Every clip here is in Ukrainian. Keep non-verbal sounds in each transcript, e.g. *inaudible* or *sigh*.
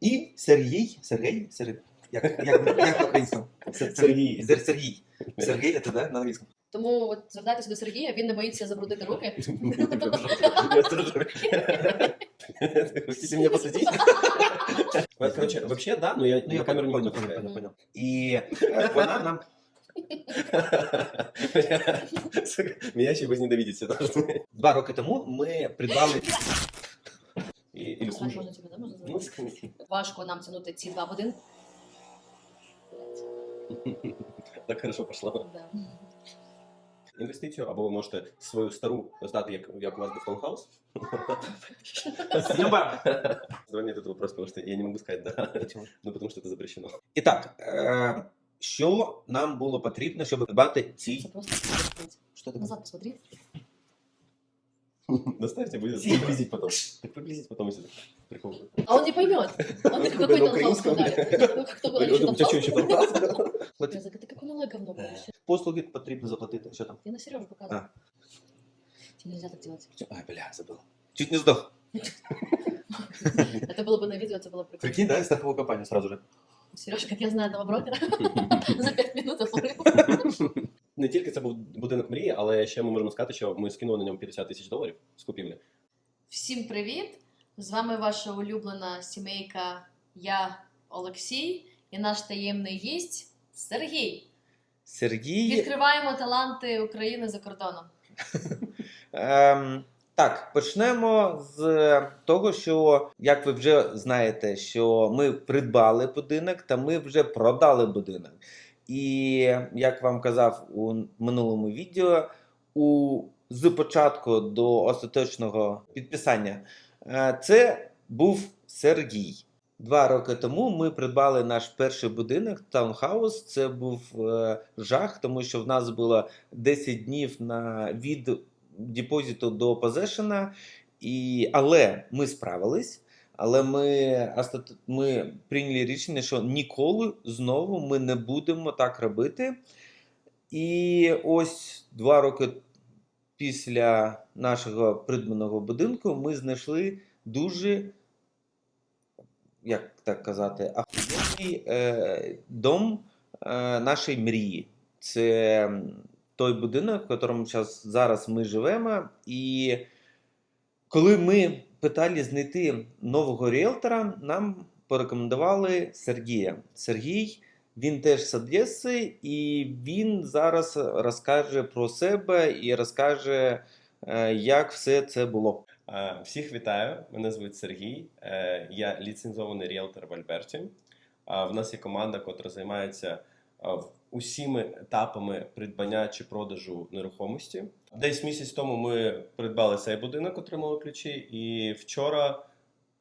І Сергій, Сергій, Сергій, як, як, як на українському? Сергій. Сергій. Сергій, це да, на англійському. Тому от звертайтеся до Сергія, він не боїться забрудити руки. Хотите меня посадить? Короче, вообще, да, но я Ну, я на камеру не понял, буду понял, показывать. понял, понял. І е, вона нам *laughs* *laughs* Меня еще возненавидеть все два роки тому ми придбали Или Так, хуже. можна тебе, да, можна Ну, зробити? Важко нам тягнути ці два будинки. *laughs* Так хорошо пошло. Да. Інвестицію, або ви можете свою стару здати, як, як у вас був таунхаус. Спасибо. Давай мне вопрос, потому что я не могу сказать да. Ну, потому что это запрещено. І так, е, що нам було потрібно, щоб придбати Це просто Що таке? назад посмотри. Доставьте, будет приблизить потом. Так приблизить потом, если прикол. А он не поймет. Он *laughs* такой, на какой там украинском. хаос кто говорит, у тебя что, еще там там Ты какое малое говно вообще. Послуги потрібно заплатити. Що там? Я на Сережу показываю. Тебе нельзя так делать. Ай, бля, забыл. Чуть не здох. *laughs* Это было бы на видео, это было прикольно. Прикинь, да, страхову компанію сразу же. Сережа, как я знаю одного брокера, *laughs* за 5 минут оформил. *laughs* Не тільки це був будинок мрії, але ще ми можемо сказати, що ми скинули на ньому 50 тисяч доларів з купівлі. Всім привіт! З вами ваша улюблена сімейка Я Олексій і наш таємний гість Сергій. Сергій. Відкриваємо таланти України за кордоном. Так, почнемо з того, що, як ви вже знаєте, що ми придбали будинок та ми вже продали будинок. І як вам казав у минулому відео, у, з початку до остаточного підписання, е, це був Сергій. Два роки тому ми придбали наш перший будинок таунхаус. Це був е, жах, тому що в нас було 10 днів на від депозиту до позешена, і, але ми справились. Але ми, ми прийняли рішення, що ніколи знову ми не будемо так робити. І ось два роки після нашого придбаного будинку ми знайшли дуже, як так казати, е, дом е, нашої мрії. Це той будинок, в якому зараз, ми живемо. І коли ми питали знайти нового ріелтора, нам порекомендували Сергія. Сергій, він теж з Одеси, і він зараз розкаже про себе і розкаже, е, як все це було. Е, Всіх вітаю. Мене звуть Сергій. Е, Я ліцензований ріелтор в Альберті. В нас є команда, яка займається усіми етапами придбання чи продажу нерухомості. Десь місяць тому ми придбали цей будинок, отримали ключі, і вчора,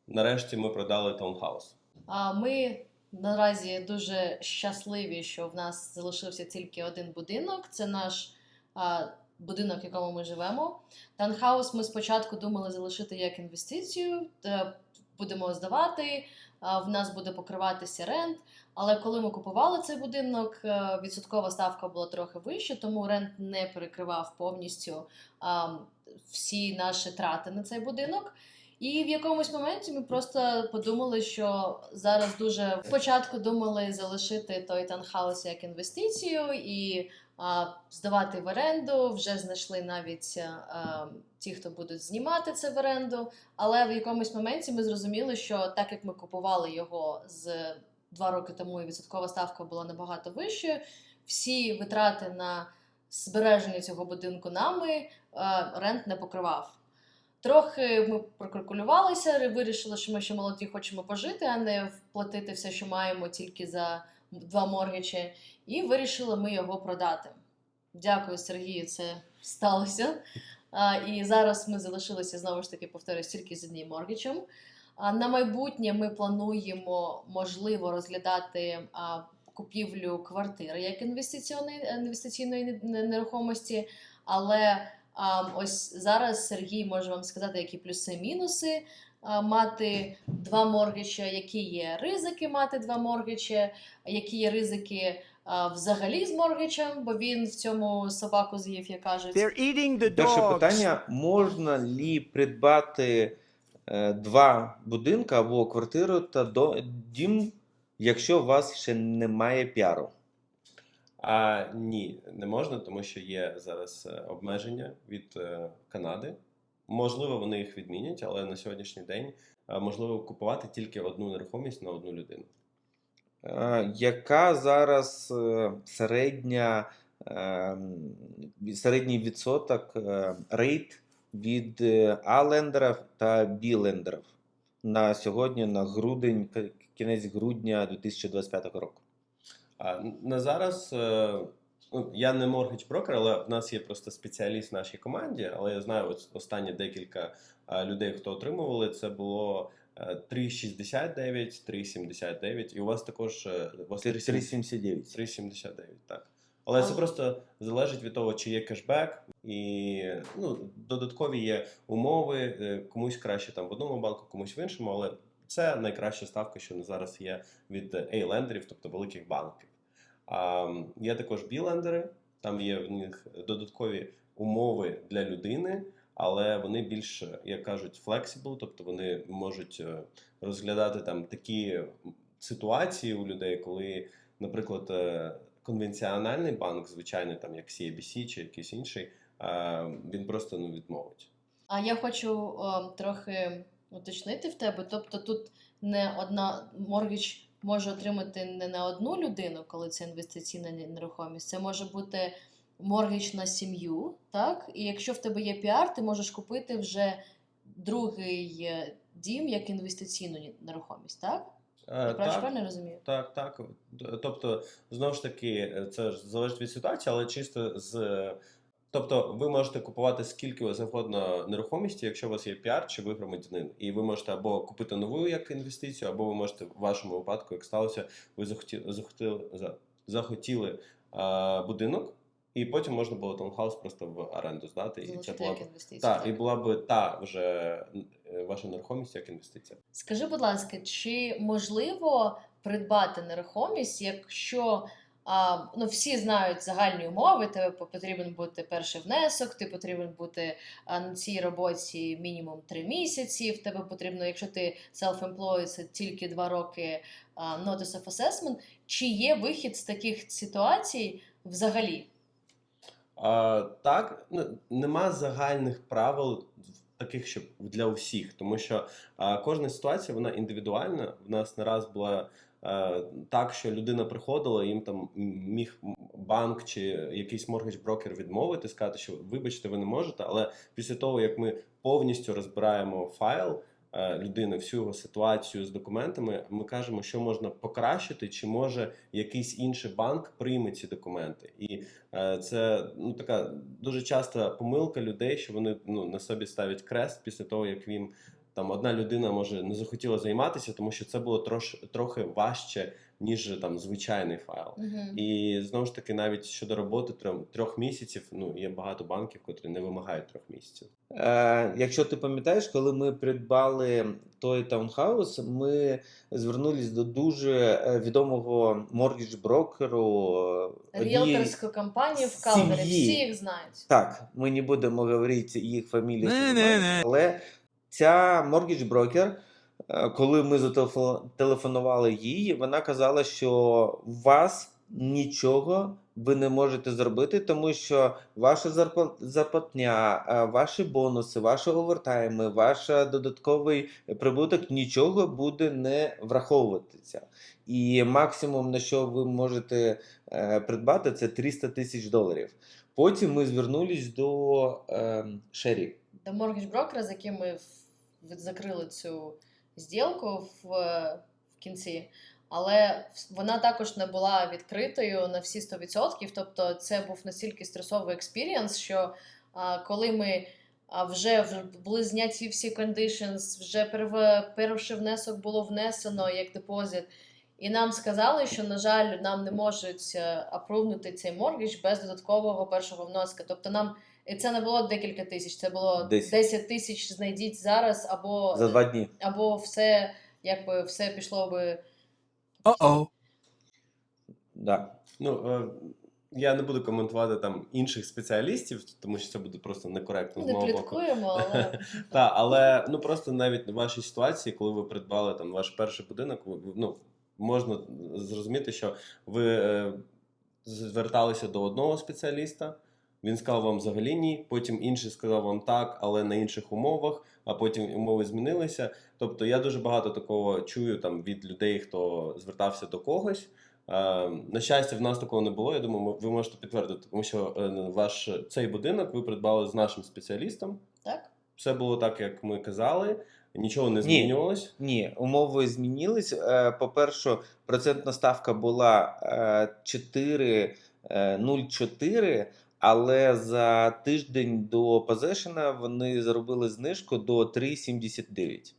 нарешті, ми продали таунхаус. А Ми наразі дуже щасливі, що в нас залишився тільки один будинок. Це наш а, будинок, в якому ми живемо. Таунхаус ми спочатку думали залишити як інвестицію, та будемо здавати. В нас буде покриватися рент. Але коли ми купували цей будинок, е, відсоткова ставка була трохи вища, тому рент не перекривав повністю всі наші трати на цей будинок. І в якомусь моменті ми просто подумали, що зараз дуже спочатку думали залишити той таунхаус як інвестицію і здавати в оренду. Вже знайшли навіть а, ті, хто будуть знімати це в оренду. Але в якомусь моменті ми зрозуміли, що так як ми купували його з два роки тому, і відсоткова ставка була набагато вищою, всі витрати на збереження цього будинку нами а, рент не покривав. Трохи ми прокалькулювалися, вирішили, що ми ще молоді хочемо пожити, а не вплатити все, що маємо тільки за два моргічі, і вирішили ми його продати. Дякую, Сергію, це сталося. А, і зараз ми залишилися знову ж таки, повторюсь, тільки з одним моргічем. А на майбутнє ми плануємо, можливо, розглядати а, купівлю квартири як інвестиційної, нерухомості, але а, ось зараз Сергій може вам сказати, які плюси-мінуси мати два моргіча, які є ризики мати два моргіча, які є ризики а, взагалі з моргічем, бо він в цьому собаку з'їв, як кажуть. They're eating the Перше питання: можна лі придбати е, два будинки або квартиру та до, дім, якщо у вас ще немає піару. А ні, не можна, тому що є зараз е, обмеження від е, Канади. Можливо, вони їх відмінять, але на сьогоднішній день е, можливо купувати тільки одну нерухомість на одну людину. Е, Яка зараз е, середня, е, середній відсоток рейт від А-лендерів та Бі-лендерів на сьогодні, на грудень, кінець грудня 2025 року? На зараз я не моргідж брокер, але в нас є просто спеціаліст в нашій команді. Але я знаю, от останні декілька е, людей, хто отримували, це було е, 3,69, 3,79. І у вас також е, у вас 379. 3,79, так. Але це просто залежить від того, чи є кешбек, і ну, додаткові є умови. е, Комусь краще там в одному банку, комусь в іншому, але це найкраща ставка, що на зараз є від A-лендерів, тобто великих банків. Є також B-лендери, там є в них додаткові умови для людини, але вони більш, як кажуть, flexible, тобто вони можуть е, розглядати там такі ситуації у людей, коли, наприклад, е, конвенціональний банк, звичайний, там як CIBC чи якийсь інший, е, він просто не відмовить. А я хочу о, трохи уточнити в тебе. Тобто тут не одна моргідж може отримати не на одну людину, коли це інвестиційна нерухомість. Це може бути моргідж на сім'ю, так? І якщо в тебе є піар, ти можеш купити вже другий е, дім як інвестиційну нерухомість, так? Е, Я правильно розумію? Так, так. Тобто, знову ж таки, е, це ж залежить від ситуації, але чисто з. Тобто, ви можете купувати скільки завгодно нерухомості, якщо у вас є піар чи ви громадянин. І ви можете або купити нову як інвестицію, або ви можете в вашому випадку, як сталося, ви захотіли, захотіли, за- захотіли а, будинок, і потім можна було таунхаус просто в оренду здати. І це була б інвестицію. та, так. і була б та вже е, ваша нерухомість як інвестиція. Скажи, будь ласка, чи можливо придбати нерухомість, якщо а, ну, всі знають загальні умови, тебе потрібен бути перший внесок, ти потрібен бути на цій роботі мінімум 3 місяці. В тебе потрібно, якщо ти self-employed, це тільки 2 роки а, notice of assessment. Чи є вихід з таких ситуацій взагалі? А, так, ну, нема загальних правил таких, щоб для усіх, тому що а, кожна ситуація вона індивідуальна. В нас не раз була так, що людина приходила, їм там міг банк чи якийсь моргідж брокер відмовити, сказати, що вибачте, ви не можете. Але після того, як ми повністю розбираємо файл е, людини, всю його ситуацію з документами, ми кажемо, що можна покращити, чи може якийсь інший банк прийме ці документи. І Е, Це ну така дуже часта помилка людей, що вони ну на собі ставлять крест після того, як їм там одна людина може не захотіла займатися, тому що це було трош, трохи важче, ніж там звичайний файл. Угу. І знову ж таки, навіть щодо роботи трьох, трьох місяців, ну є багато банків, котрі не вимагають трьох місяців. Е, якщо ти пам'ятаєш, коли ми придбали той таунхаус, ми звернулись до дуже е, відомого моргідж брокеру. Ріелторську компанію в Калгарі, всі їх знають. Так, ми не будемо говорити їх фамілії, але ця моргідж брокер, е, коли ми зателефонували їй, вона казала, що у вас нічого ви не можете зробити, тому що ваша зарплатня, е, ваші бонуси, ваші овертайми, ваш додатковий прибуток нічого буде не враховуватися. І максимум, на що ви можете е, придбати, це 300 тисяч доларів. Потім ми звернулись до е, Шері. до моргідж брокера, з яким ми в- закрили цю зділку в, в кінці. Але вона також не була відкритою на всі 100%. Тобто, це був настільки стресовий експірієнс, що а, коли ми а, вже були зняті всі conditions, вже перший внесок було внесено як депозит. І нам сказали, що, на жаль, нам не можуть е, апрувнути цей моргідж без додаткового першого вноска. Тобто нам і це не було декілька тисяч, це було Десять. 10 тисяч знайдіть зараз, або, За два дні. або все, якби все пішло би. Uh-oh. Да. Ну е, Я не буду коментувати там інших спеціалістів, тому що це буде просто некоректно з Не мого боку. пліткуємо, але *laughs* Так, але ну просто навіть в вашій ситуації, коли ви придбали там ваш перший будинок, ви- ви- ну можна зрозуміти, що ви е, зверталися до одного спеціаліста. Він сказав вам взагалі ні, потім інший сказав вам так, але на інших умовах, а потім умови змінилися. Тобто я дуже багато такого чую там від людей, хто звертався до когось. Е, на щастя, в нас такого не було. Я думаю, ви можете підтвердити, тому що е, ваш цей будинок ви придбали з нашим спеціалістом. так. Все було так, як ми казали, нічого не змінювалось. Ні, умови змінились. Е, По-перше, процентна ставка була е, 4,04, але за тиждень до позешена вони зробили знижку до 3,79.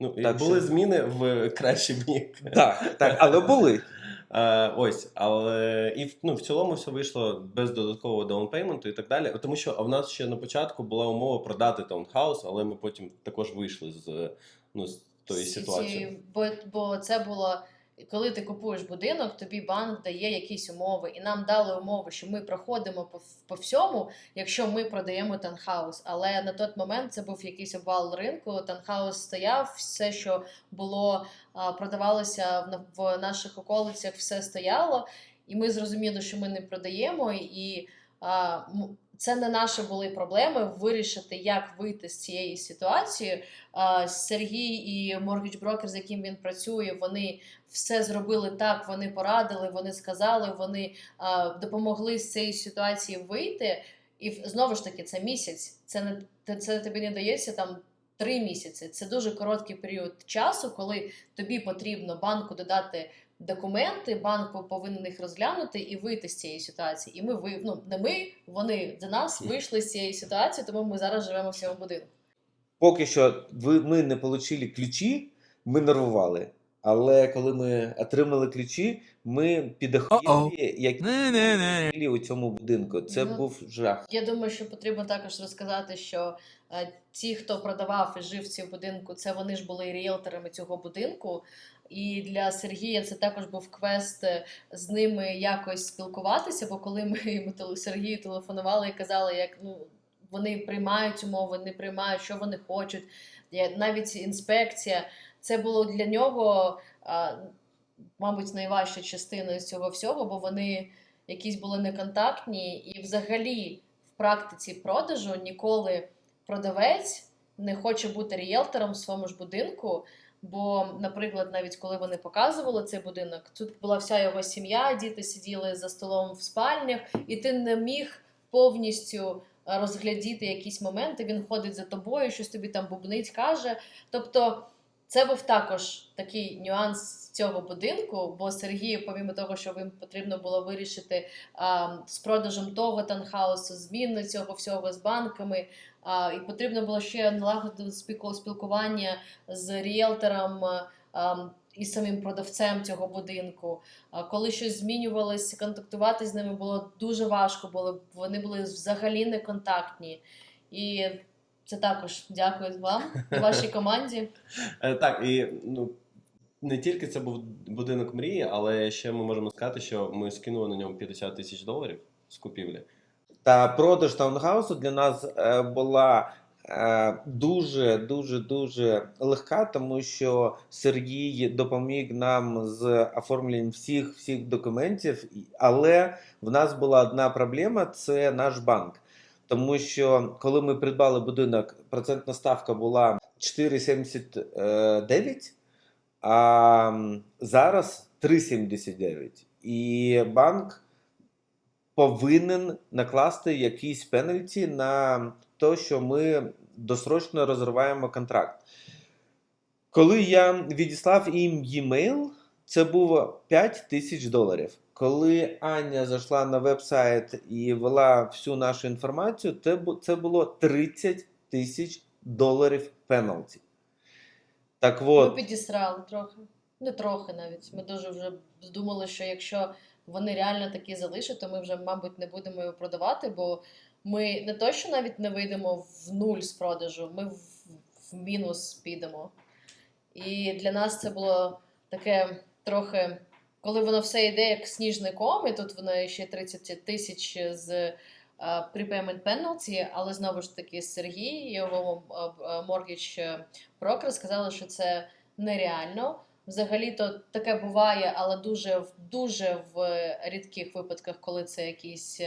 Ну, Так були що- зміни в кращий бік. Так, так, але були. *laughs* Е, ось, але і в- ну, в цілому все вийшло без додаткового даунпейменту і так далі. Тому що в нас ще на початку була умова продати таунхаус, але ми потім також вийшли з, ну, з тої Ці- ситуації. Бо, бо це було. Коли ти купуєш будинок, тобі банк дає якісь умови, і нам дали умови, що ми проходимо по, по всьому, якщо ми продаємо танхаус. Але на той момент це був якийсь обвал ринку. Танхаус стояв, все, що було, продавалося в, на- в наших околицях, все стояло. І ми зрозуміли, що ми не продаємо, і це не наші були проблеми вирішити, як вийти з цієї ситуації. Сергій і Mortgage Broker, з яким він працює, вони все зробили так, вони порадили, вони сказали, вони допомогли з цієї ситуації вийти. І знову ж таки, це місяць. Це не це тобі не дається там три місяці. Це дуже короткий період часу, коли тобі потрібно банку додати документи, банк повинен їх розглянути і вийти з цієї ситуації. І ми ви ну не ми, вони за нас вийшли з цієї ситуації, тому ми зараз живемо в цьому будинку. Поки що ви, ми не отримали ключі, ми нервували. Але коли ми отримали ключі, ми підохуєли, як Не-не-не. у цьому будинку. Це Ну, був жах. Я думаю, що потрібно також розказати, що е, ті, хто продавав і жив в цьому будинку, це вони ж були ріелторами цього будинку. І для Сергія це також був квест е, з ними якось спілкуватися. Бо коли ми *laughs* йому Сергію телефонували і казали, як ну вони приймають умови, не приймають, що вони хочуть. Навіть інспекція, це було для нього, мабуть, найважча частина цього всього, бо вони якісь були неконтактні, і взагалі в практиці продажу ніколи продавець не хоче бути ріелтором в своєму ж будинку. Бо, наприклад, навіть коли вони показували цей будинок, тут була вся його сім'я, діти сиділи за столом в спальнях, і ти не міг повністю е, розглядіти якісь моменти. Він ходить за тобою, щось тобі там бубнить, каже. Тобто, це був також такий нюанс цього будинку, бо Сергію, помімо того, що їм потрібно було вирішити а, з продажем того танхаусу, зміни цього всього з банками. А, і потрібно було ще налагодити спілкування з ріелтором а, і самим продавцем цього будинку. А, коли щось змінювалось, контактувати з ними було дуже важко, було, вони були взагалі не контактні. І це також дякую вам і вашій команді. *laughs* Е, так, і ну, не тільки це був будинок мрії, але ще ми можемо сказати, що ми скинули на ньому 50 тисяч доларів з купівлі. Та продаж таунхаусу для нас е, була е, дуже дуже дуже легка, тому що Сергій допоміг нам з оформленням всіх всіх документів, але в нас була одна проблема це наш банк. Тому що коли ми придбали будинок, процентна ставка була 4,79, а зараз 3,79. І банк повинен накласти якісь пенальті на те, що ми досрочно розриваємо контракт. Коли я відіслав їм e-mail, це було 5 тисяч доларів. Коли Аня зайшла на веб-сайт і ввела всю нашу інформацію, це було 30 тисяч доларів пеналті. Так Ми підісрали трохи. Не трохи навіть. Ми дуже вже думали, що якщо вони реально такі залишать, то ми вже, мабуть, не будемо його продавати, бо ми не то, що навіть не вийдемо в нуль з продажу, ми в, в мінус підемо. І для нас це було таке трохи коли воно все йде як сніжний ком, і тут воно ще 30 тисяч з е, prepayment penalty, але знову ж таки Сергій його е, е, сказали, що це нереально. Взагалі-то таке буває, але дуже дуже в рідких випадках, коли це якийсь.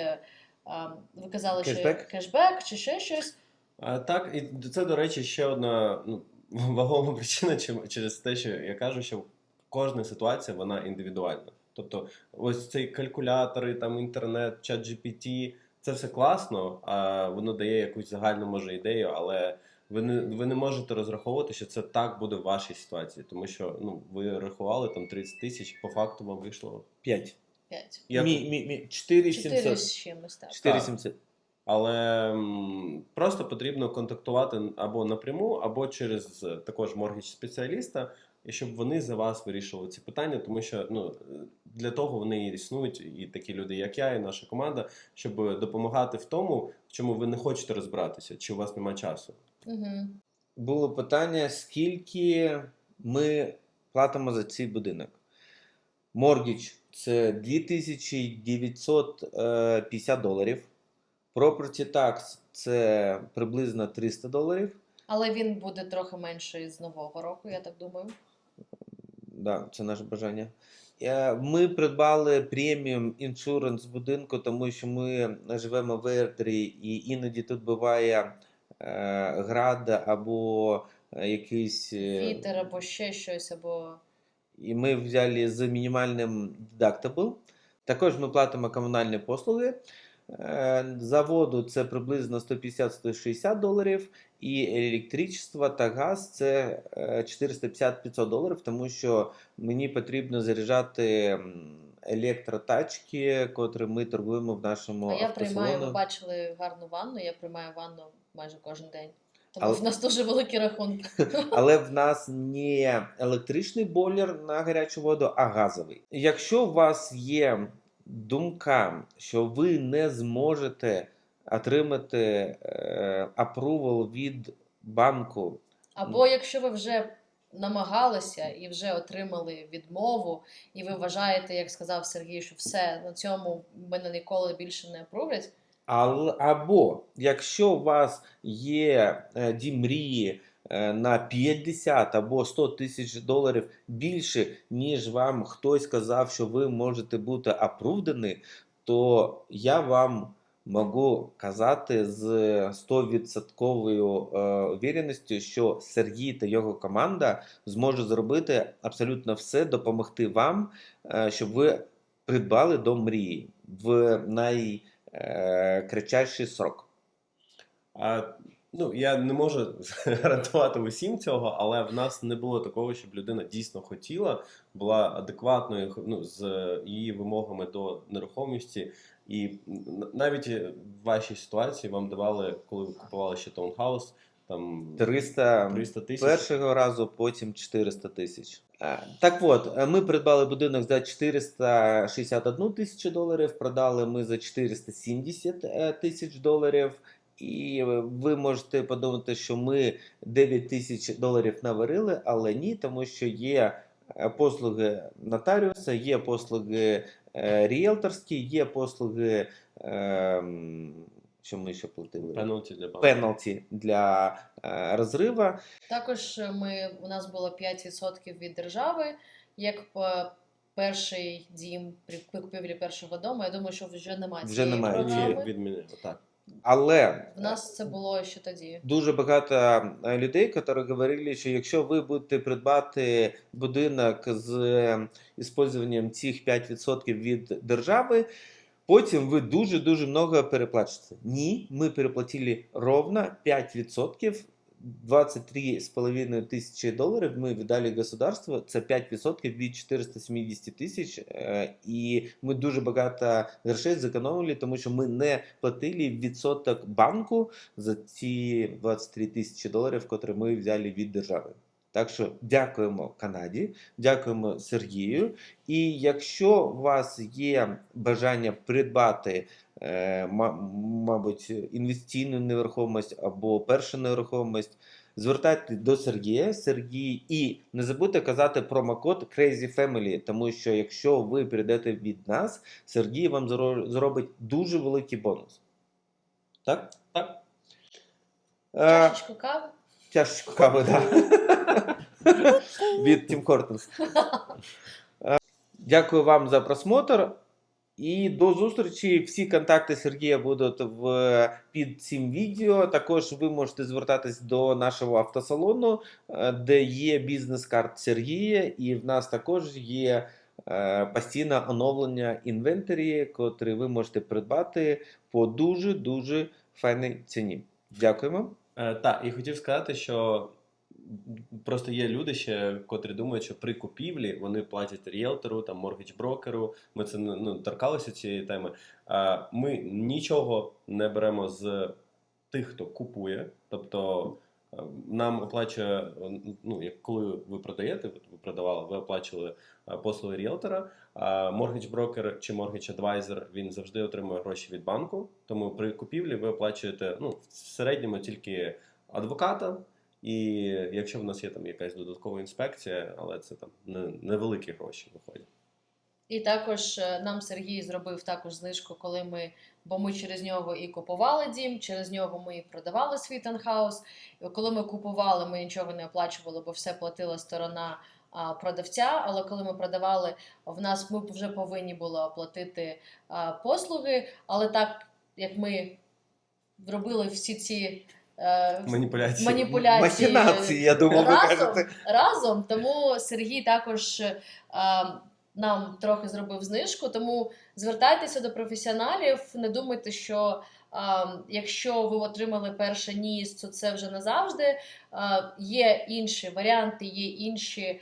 Ви казали, Кешбек? що кешбек чи ще щось. А, так, і це, до речі, ще одна ну, *laughs* вагома причина через те, що я кажу, що кожна ситуація вона індивідуальна. Тобто, ось цей калькулятори, там інтернет, чат GPT, це все класно, а воно дає якусь загальну може ідею, але ви не, ви не можете розраховувати, що це так буде в вашій ситуації, тому що ну, ви рахували там 30 тисяч, по факту вам вийшло 5. 5. як Мі, мі, мі, 4 4 700. з чимось так. 4 700. Але м, просто потрібно контактувати або напряму, або через також моргіч спеціаліста, і щоб вони за вас вирішували ці питання, тому що ну для того вони і існують, і такі люди, як я, і наша команда, щоб допомагати в тому, в чому ви не хочете розбиратися, чи у вас немає часу. Угу. Було питання, скільки ми платимо за цей будинок. Моргіч це 2950 доларів. Property Tax це приблизно 300 доларів. Але він буде трохи менший з нового року, я так думаю. Да, це наше бажання. Е, Ми придбали преміум іншуранс будинку, тому що ми живемо в Ертрі, і іноді тут буває е, град або е, якийсь. Вітер або ще щось, або І ми взяли з мінімальним deductible. Також ми платимо комунальні послуги. Е, За воду це приблизно 150-160 доларів, і електричество та газ це е, 450-500 доларів, тому що мені потрібно заряджати електротачки, котрі ми торгуємо в нашому а я приймаю, ви бачили гарну ванну, я приймаю ванну майже кожен день. Тому Але- в нас дуже великі рахунки. *laughs* Але в нас не електричний бойлер на гарячу воду, а газовий. Якщо у вас є думка, що ви не зможете отримати е, approval від банку, Або якщо ви вже намагалися і вже отримали відмову, і ви вважаєте, як сказав Сергій, що все на цьому мене ніколи більше не апрувлять, або якщо у вас є е, дім мрії на 50 або 100 тисяч доларів більше, ніж вам хтось сказав, що ви можете бути апрувдені, то я вам можу казати з 100% е, що Сергій та його команда зможуть зробити абсолютно все, допомогти вам, е, щоб ви придбали дом мрії в найкратчайший срок. Ну, я не можу *laughs* гарантувати усім цього, але в нас не було такого, щоб людина дійсно хотіла, була адекватною ну, з її вимогами до нерухомості. І навіть в вашій ситуації вам давали, коли ви купували ще таунхаус, там 300 300 тисяч. першого разу, потім 400 тисяч. Е, Так от, е, ми придбали будинок за 461 тисячу доларів, продали ми за 470 е, тисяч доларів. І ви можете подумати, що ми 9 тисяч доларів наварили, але ні, тому що є е, послуги нотаріуса, є послуги е, ріелторські, є послуги, ем, що ми ще платили? Пенальті для банку. пеналті для е, розриву. також ми у нас було 5% від держави, як по перший дім при купівлі першого дому. Я думаю, що вже немає Вже цієї немає програми. відміни. Отак. Але В нас це було ще тоді. дуже багато е, людей, які говорили, що якщо ви будете придбати будинок з е, використанням цих 5% від держави, потім ви дуже-дуже много переплачете. Ні, ми переплатили ровно 5%. 23,5 тисячі доларів ми віддали государству, це 5% від 470 тисяч, е, і ми дуже багато грошей зекономили, тому що ми не платили відсоток банку за ці 23 тисячі доларів, котрі ми взяли від держави. Так що дякуємо Канаді, дякуємо Сергію. І якщо у вас є бажання придбати, мабуть, інвестиційну нерухомість або першу нерухомість, звертайтесь до Сергія. Сергій, і не забудьте казати промокод Crazy Family, тому що якщо ви перейдете від нас, Сергій вам зробить дуже великий бонус. Так? Так. Е, Чашечку кави. Чашечку кави, так. Від Тім Хортонс. Е, Дякую вам за просмотр. І до зустрічі. Всі контакти Сергія будуть в, під цим відео. Також ви можете звертатись до нашого автосалону, е, де є бізнес-карт Сергія, і в нас також є е, постійне оновлення інвентарі, котрі ви можете придбати по дуже-дуже файній ціні. Дякуємо. Е, так, і хотів сказати, що просто є люди ще, котрі думають, що при купівлі вони платять ріелтору, там моргідж брокеру. Ми це ну, торкалися цієї теми. Ми нічого не беремо з тих, хто купує. Тобто нам оплачує, ну, як коли ви продаєте, ви продавали, ви оплачували послуги ріелтора. А моргідж брокер чи моргідж адвайзер він завжди отримує гроші від банку. Тому при купівлі ви оплачуєте ну, в середньому тільки адвоката. І якщо в нас є там якась додаткова інспекція, але це там невеликі гроші виходять. І також е, нам Сергій зробив також знижку, коли ми, бо ми через нього і купували дім, через нього ми і продавали свій танхаус. Коли ми купували, ми нічого не оплачували, бо все платила сторона продавця. Але коли ми продавали, в нас ми вже повинні були оплатити послуги. Але так як ми зробили всі ці Маніпуляції. маніпуляції Махінації, я думав, ви разом, кажете. разом. Тому Сергій також е, нам трохи зробив знижку. Тому звертайтеся до професіоналів. Не думайте, що е, якщо ви отримали перше ніс, то це вже назавжди. Е, є інші варіанти, є інші е,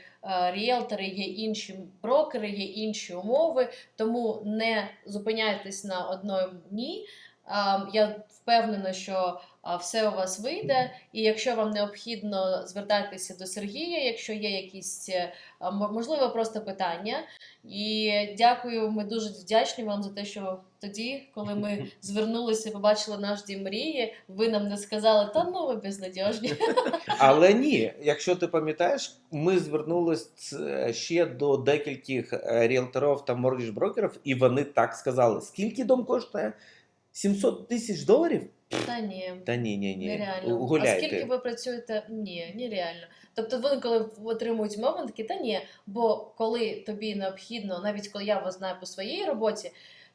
ріелтори, є інші брокери, є інші умови. Тому не зупиняйтесь на одному ні. Е, я впевнена, що а, все у вас вийде. І якщо вам необхідно звертайтеся до Сергія, якщо є якісь е, можливо просто питання. І дякую, ми дуже вдячні вам за те, що тоді, коли ми *laughs* звернулися і побачили наш дім мрії, ви нам не сказали, та ну ви безнадіжні. *laughs* Але ні, якщо ти пам'ятаєш, ми звернулися ще до декількох е, ріелторів та моргідж-брокерів, і вони так сказали: скільки дом коштує? 700 тисяч доларів? Та ні. Та ні, ні, ні. Нереально. Гуляйте. А скільки ви працюєте? Ні, нереально. Тобто вони, коли отримують умови, такі, та ні. Бо коли тобі необхідно, навіть коли я вас знаю по своїй роботі,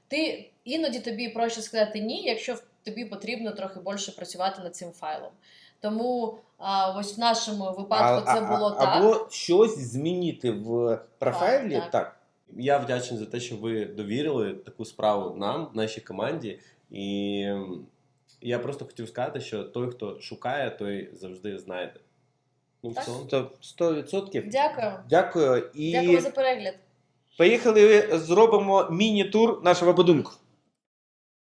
ти іноді тобі проще сказати ні, якщо тобі потрібно трохи більше працювати над цим файлом. Тому а, ось в нашому випадку це було так. Або щось змінити в профайлі. Так, Так. так. Я вдячний за те, що ви довірили таку справу нам, нашій команді. І ем, я просто хотів сказати, що той, хто шукає, той завжди знайде. Ну, в Так. цілому. Сто- 100%. Дякую. Дякую. І Дякую за перегляд. поїхали, зробимо міні-тур нашого будинку.